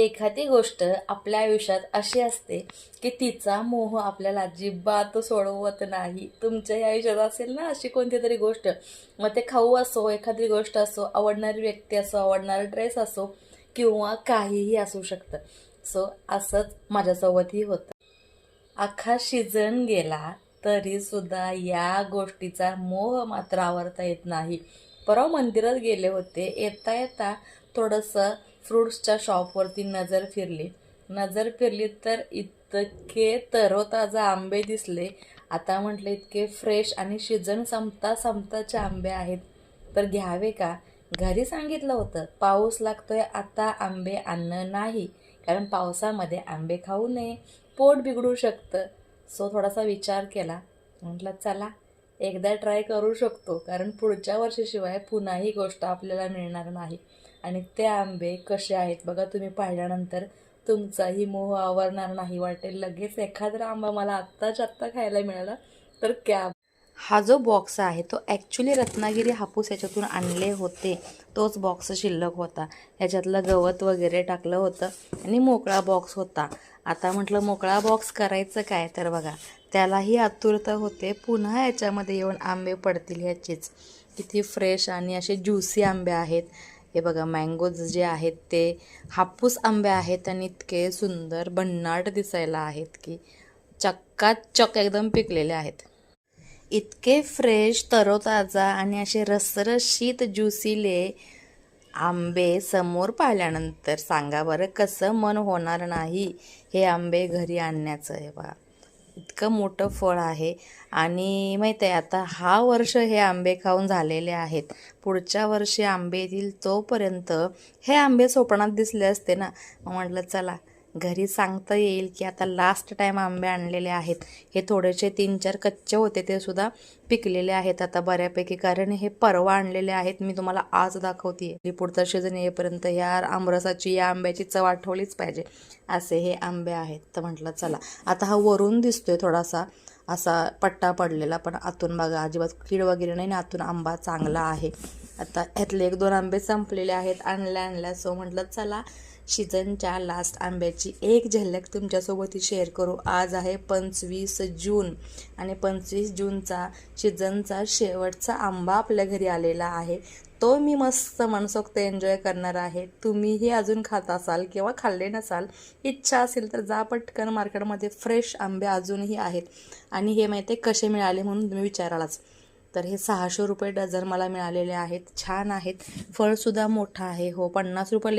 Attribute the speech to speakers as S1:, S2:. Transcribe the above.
S1: एखादी गोष्ट आपल्या आयुष्यात अशी असते की तिचा मोह आपल्याला अजिबात सोडवत नाही. तुमच्याही आयुष्यात असेल ना अशी कोणती तरी गोष्ट. मग ते खाऊ असो एखादी गोष्ट असो आवडणारी व्यक्ती असो आवडणारा ड्रेस असो किंवा काहीही असू शकतं. सो असंच माझ्यासोबतही होतं. अख्खा शिजन गेला तरीसुद्धा या गोष्टीचा मोह मात्र आवरता येत नाही. परवा मंदिरात गेले होते. येता येता थोडंसं फ्रुट्सच्या शॉपवरती नजर फिरली. नजर फिरली तर इतके तरोताजा आंबे दिसले. आता म्हटलं इतके फ्रेश आणि शिजन संपता संपताचे आंबे आहेत. तर घ्यावे का? घरी सांगितलं होतं पाऊस लागतोय आता आंबे आणणं नाही. कारण पावसामध्ये आंबे खाऊ नये. पोट बिघडू शकतं. सो थोडासा विचार केला. म्हटलं चला एकदा ट्राय करू शकतो. कारण पुढच्या वर्षीशिवाय पुन्हा ही गोष्ट आपल्याला मिळणार नाही. आणि ते आंबे कसे आहेत बघा तुम्ही पाहिल्यानंतर तुमचाही मोह आवरणार नाही वाटेल. लगेच एखादा आंबा मला आत्ताच आत्ता खायला मिळाला तर कॅब हा जो बॉक्स आहे तो ॲक्च्युली रत्नागिरी हापूस याच्यातून आणले होते. तोच बॉक्स शिल्लक होता. ह्याच्यातलं गवत वगैरे टाकलं होतं आणि मोकळा बॉक्स होता. आता म्हटलं मोकळा बॉक्स करायचं काय तर बघा. त्यालाही आतुरता होते. पुन्हा याच्यामध्ये येऊन आंबे पडतील ह्याचेच किती फ्रेश आणि असे ज्युसी आंबे आहेत. हे बघा मँगोज जे आहेत ते हापूस आंबे आहेत आणि इतके सुंदर भन्नाट दिसायला आहेत की चक्काचक एकदम पिकलेले आहेत. इतके फ्रेश तरोताजा आणि असे रसरशीत ज्युसिले आंबे समोर पाहिल्यानंतर सांगा बरं कसं मन होणार नाही हे आंबे घरी आणण्याचं हे बघा. इतकं मोठं फळ आहे. आणि माहीत आहे आता हा वर्ष हे आंबे खाऊन झालेले आहेत. पुढच्या वर्षी आंबे येतील तोपर्यंत हे आंबे स्वप्नात दिसले असते ना. मग म्हटलं चला घरी सांगता येईल की आता लास्ट टाईम आंबे आणलेले आहेत. हे थोडेसे तीन चार कच्चे होते ते सुद्धा पिकलेले आहेत आता बऱ्यापैकी. कारण हे परवा आणलेले आहेत मी तुम्हाला आज दाखवते. पुढचा सीझन येईपर्यंत ह्या आमरसाची या आंब्याची चव आठवलीच पाहिजे. असे हे आंबे आहेत. तर म्हटलं चला आता हा वरून दिसतोय थोडासा असा पट्टा पडलेला पण आतून बघा अजिबात कीड वगैरे नाही आणि आतून आंबा चांगला आहे. आता ह्यातले एक दोन आंबे संपलेले आहेत. आणल्या आणल्या सो म्हटलं चला सीझनच्या लास्ट आंब्याची एक झलक तुमच्यासोबत शेअर करू. आज आहे पंचवीस जून आणि पंचवीस जूनचा सीझनचा शेवटचा आंबा आपल्या घरी आलेला आहे. तो मी मस्त मनसोक्त एन्जॉय करणार आहे. तुम्हीही अजून खात असाल किंवा खाल्ले नसाल इच्छा असेल तर जा पटकन मार्केटमध्ये फ्रेश आंबे अजूनही आहेत. आणि हे माहिती आहे कसे मिळाले म्हणून तुम्ही विचारालाच. तर हे सहाशे रुपये डझन मला मिळालेले आहेत. छान आहेत. फळसुद्धा मोठं आहे. हो पन्नास रुपये